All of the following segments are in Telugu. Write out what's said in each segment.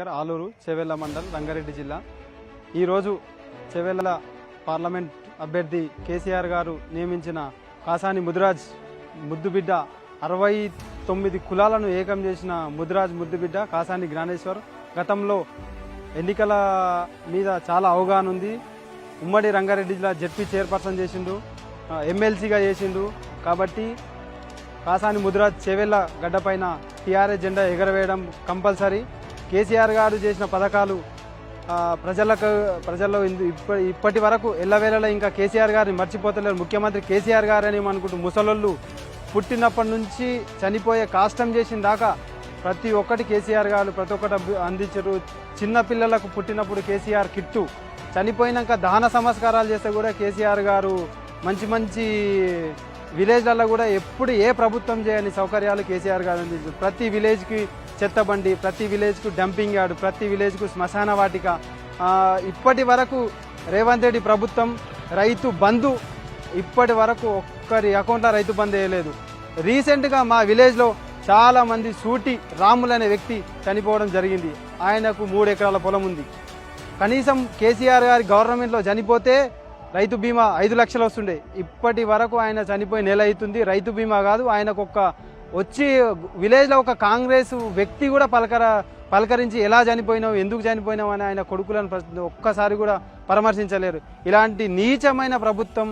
చంద్రశేఖర్ ఆలూరు చెవెళ్ళ మండల్ రంగారెడ్డి జిల్లా. ఈరోజు చెవెళ్ళ పార్లమెంట్ అభ్యర్థి కేసీఆర్ గారు నియమించిన కాసాని ముదిరాజ్ ముద్దుబిడ్డ అరవై తొమ్మిది కులాలను ఏకం చేసిన ముదిరాజ్ ముద్దుబిడ్డ కాసాని జ్ఞానేశ్వర్ గతంలో ఎన్నికల మీద చాలా అవగాహన ఉంది. ఉమ్మడి రంగారెడ్డి జిల్లా జడ్పీ చైర్పర్సన్ చేసిండు ఎమ్మెల్సీగా చేసిండు. కాబట్టి కాసాని ముదిరాజ్ చెవెళ్ళ గడ్డపైన టీఆర్ఎస్ జెండా ఎగరవేయడం కంపల్సరీ. కేసీఆర్ గారు చేసిన పథకాలు ప్రజలకు ప్రజల్లో ఇప్పటి వరకు ఎల్లవేళలా ఇంకా కేసీఆర్ గారిని మర్చిపోతలేరు. ముఖ్యమంత్రి కేసీఆర్ గారని అనుకుంటూ ముసలోళ్ళు పుట్టినప్పటి నుంచి చనిపోయే కాష్టం చేసిన దాకా ప్రతి ఒక్కటి కేసీఆర్ గారు ప్రతి ఒక్కటి అందించరు. చిన్నపిల్లలకు పుట్టినప్పుడు కేసీఆర్ కిట్టు. చనిపోయినాక దాన సంస్కారాలు చేస్తే కూడా కేసీఆర్ గారు మంచి మంచి విలేజ్లలో కూడా ఎప్పుడు ఏ ప్రభుత్వం చేయని సౌకర్యాలు కేసీఆర్ గారు అందించారు. ప్రతి విలేజ్కి చెత్తబండి ప్రతి విలేజ్కు డంపింగ్ యార్డు ప్రతి విలేజ్కు శ్మశాన వాటిక. ఇప్పటి వరకు రేవంత్ రెడ్డి ప్రభుత్వం రైతు బంధు ఇప్పటి వరకు ఒక్కరి అకౌంట్లో రైతు బంధు వేయలేదు. రీసెంట్గా మా విలేజ్లో చాలామంది సూటి రాములు అనే వ్యక్తి చనిపోవడం జరిగింది. ఆయనకు మూడు ఎకరాల పొలం ఉంది. కనీసం కేసీఆర్ గారి గవర్నమెంట్లో చనిపోతే రైతు బీమా ఐదు లక్షలు వస్తుండే. ఇప్పటి వరకు ఆయన చనిపోయి నెల అవుతుంది. రైతు బీమా కాదు ఆయనకు ఒక్క వచ్చి విలేజ్లో ఒక కాంగ్రెస్ వ్యక్తి కూడా పలకర పలకరించి ఎలా చనిపోయినావు ఎందుకు చనిపోయినావు అని ఆయన కొడుకులను ఒక్కసారి కూడా పరామర్శించలేరు. ఇలాంటి నీచమైన ప్రభుత్వం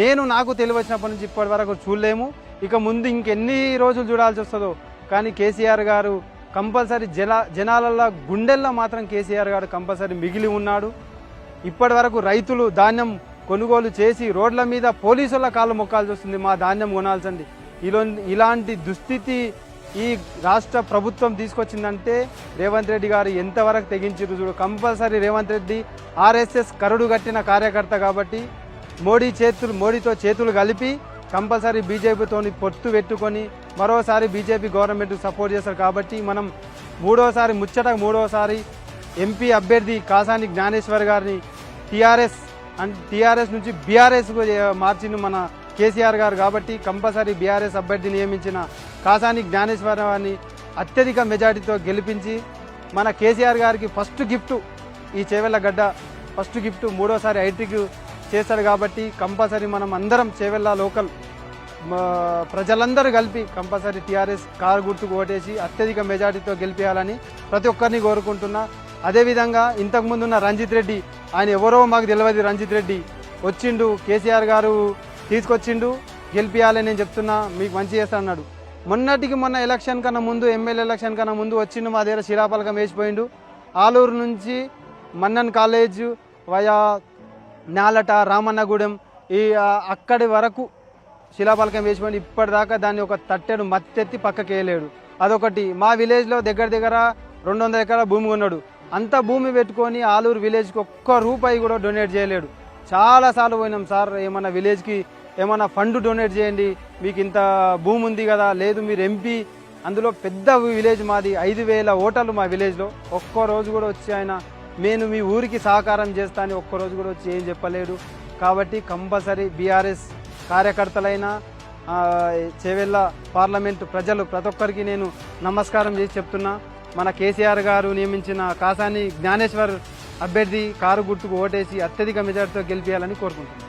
నేను నాకు తెలివచ్చినప్పటి నుంచి ఇప్పటి వరకు చూడలేము. ఇక ముందు ఇంకెన్ని రోజులు చూడాల్సి వస్తుందో. కానీ కేసీఆర్ గారు కంపల్సరీ జన జనాలల్లో గుండెల్లో మాత్రం కేసీఆర్ గారు కంపల్సరీ మిగిలి ఉన్నాడు. ఇప్పటి వరకు రైతులు ధాన్యం కొనుగోలు చేసి రోడ్ల మీద పోలీసుల కాళ్ళు మొక్కాల్సి వస్తుంది. మా ధాన్యం కొనాల్సింది. ఇలాంటి దుస్థితి ఈ రాష్ట్ర ప్రభుత్వం తీసుకొచ్చిందంటే రేవంత్ రెడ్డి గారు ఎంతవరకు తెగించారు చూడు. కంపల్సరీ రేవంత్ రెడ్డి ఆర్ఎస్ఎస్ కరుడు కట్టిన కార్యకర్త కాబట్టి మోడీ చేతులు మోడీతో చేతులు కలిపి కంపల్సరీ బీజేపీతో పొత్తు పెట్టుకొని మరోసారి బీజేపీ గవర్నమెంట్ సపోర్ట్ చేస్తారు కాబట్టి మనం మూడోసారి ముచ్చట మూడోసారి ఎంపీ అభ్యర్థి కాసాని జ్ఞానేశ్వర్ గారిని టీఆర్ఎస్ అండ్ టీఆర్ఎస్ నుంచి బీఆర్ఎస్ మార్చింది మన కేసీఆర్ గారు కాబట్టి కంపల్సరీ బీఆర్ఎస్ అభ్యర్థి నియమించిన కాసాని జ్ఞానేశ్వరరావుని అత్యధిక మెజార్టీతో గెలిపించి మన కేసీఆర్ గారికి ఫస్ట్ గిఫ్ట్ ఈ చేవెళ్ళ గడ్డ ఫస్ట్ గిఫ్ట్ మూడోసారి ఐటీకి చేశారు కాబట్టి కంపల్సరీ మనం అందరం చేవెళ్ళ లోకల్ ప్రజలందరూ కలిపి కంపల్సరీ టీఆర్ఎస్ కారు గుర్తుకు ఓటేసి అత్యధిక మెజార్టీతో గెలిపించాలని ప్రతి ఒక్కరిని కోరుకుంటున్నా. అదేవిధంగా ఇంతకుముందున్న రంజిత్ రెడ్డి ఆయన ఎవరో మాకు తెలియదు రంజిత్ రెడ్డి వచ్చిండు కేసీఆర్ గారు తీసుకొచ్చిండు గెలిపియాలని నేను చెప్తున్నా మీకు మంచి చేస్తా అన్నాడు. మొన్నటికి మొన్న ఎలక్షన్ కన్నా ముందు ఎమ్మెల్యే ఎలక్షన్ కన్నా ముందు వచ్చిండు మా దగ్గర శిలాపలకం వేసిపోయిండు. ఆలూరు నుంచి మన్నన్ కాలేజ్ వయా నాలట రామన్నగూడెం ఈ అక్కడి వరకు శిలాపలకం వేసిపోయింది ఇప్పటిదాకా దాన్ని ఒక తట్టెడు మత్తెత్తి పక్కకి వేయలేడు. అదొకటి. మా విలేజ్లో దగ్గర దగ్గర రెండు వందల ఎకరాల భూమి కొన్నాడు. అంత భూమి పెట్టుకొని ఆలూరు విలేజ్కి ఒక్క రూపాయి కూడా డొనేట్ చేయలేడు. చాలాసార్లు పోయినాం సార్ ఏమన్నా విలేజ్కి ఏమైనా ఫండ్ డొనేట్ చేయండి మీకు ఇంత భూమి ఉంది కదా లేదు మీరు ఎంపీ అందులో పెద్ద విలేజ్ మాది ఐదు వేల ఓటర్లు మా విలేజ్లో. ఒక్క రోజు కూడా వచ్చి ఆయన నేను మీ ఊరికి సహకారం చేస్తా అని ఒక్క రోజు కూడా వచ్చి ఏం చెప్పలేడు. కాబట్టి కంపల్సరీ బీఆర్ఎస్ కార్యకర్తలైన ఆ, చేవెళ్ళ పార్లమెంటు ప్రజలు ప్రతి ఒక్కరికి నేను నమస్కారం చేసి చెప్తున్నా. మన కేసీఆర్ గారు నియమించిన కాసాని జ్ఞానేశ్వర్ అభ్యర్థి కారు గుర్తుకు ఓటేసి అత్యధిక మెజార్టీతో గెలిపించాలని కోరుకుంటున్నాను